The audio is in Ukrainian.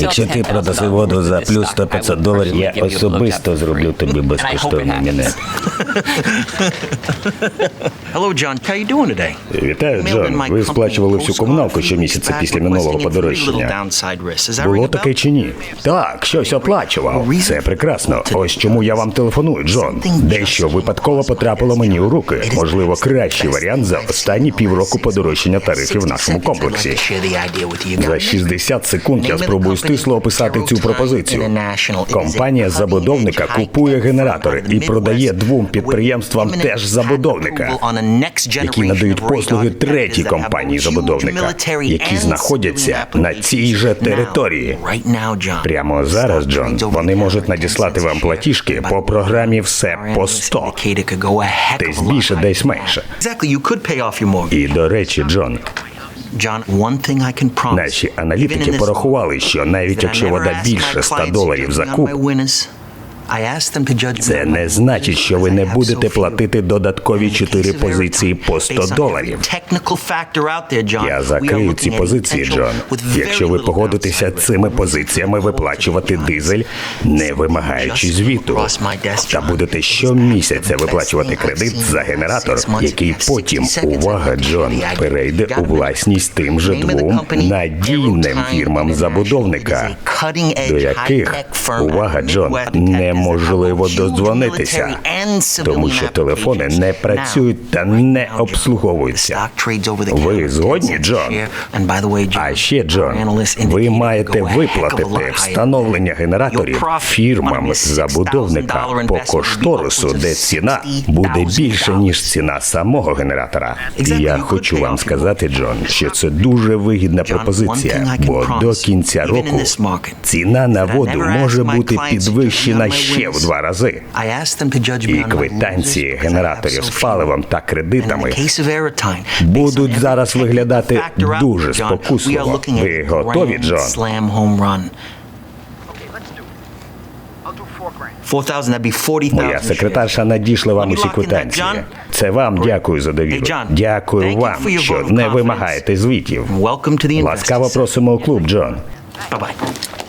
Якщо ти продаси воду за плюс 100-500 доларів, я особисто зроблю тобі безкоштовний мінет. Hello, John. How you doing today? Вітаю, Джон. Ви сплачували всю комуналку щомісяця після минулого подорожчання. Було таке чи ні? Так, щось оплачував. Це прекрасно. Ось чому я вам телефоную, Джон. Дещо випадково потрапило мені у руки. Можливо, кращий варіант за останні півроку подорожчання тарифів в нашому комплексі. За 60 секунд я спробую стисло описати цю пропозицію. Компанія забудовника купує генератори і продає двом підприємствам теж забудовника, які надають послуги третій компанії забудовника, які знаходяться на цій же території. Прямо зараз, Джон, вони можуть надіслати вам платіжки по програмі все по 100. Десь більше, десь менше. І до речі, Джон, наші аналітики порахували, що навіть якщо вода більше 100 доларів за куб, це не значить, що ви не будете платити додаткові 4 позиції по 100 доларів. Я закрию ці позиції, Джон. Якщо ви погодитеся цими позиціями виплачувати дизель, не вимагаючи звіту, та будете щомісяця виплачувати кредит за генератор, який потім, увага, Джон, перейде у власність тим же двом надійним фірмам забудовника, до яких, увага, Джон, неможливо додзвонитися, тому що телефони не працюють та не обслуговуються. Ви згодні, Джон? А ще, Джон, ви маєте виплатити встановлення генераторів фірмам забудовника по кошторису, де ціна буде більше ніж ціна самого генератора. І я хочу вам сказати, Джон, що це дуже вигідна пропозиція, бо до кінця року ціна на воду може бути підвищена ще в два рази. І квитанції генераторів з паливом та кредитами будуть зараз виглядати дуже спокусливо. Ви готові, Джон? Моя секретарша надійшла вам усі квитанції. Це вам дякую за довіру. Дякую вам, що не вимагаєте звітів. Ласкаво просимо у клуб, Джон. Bye-bye.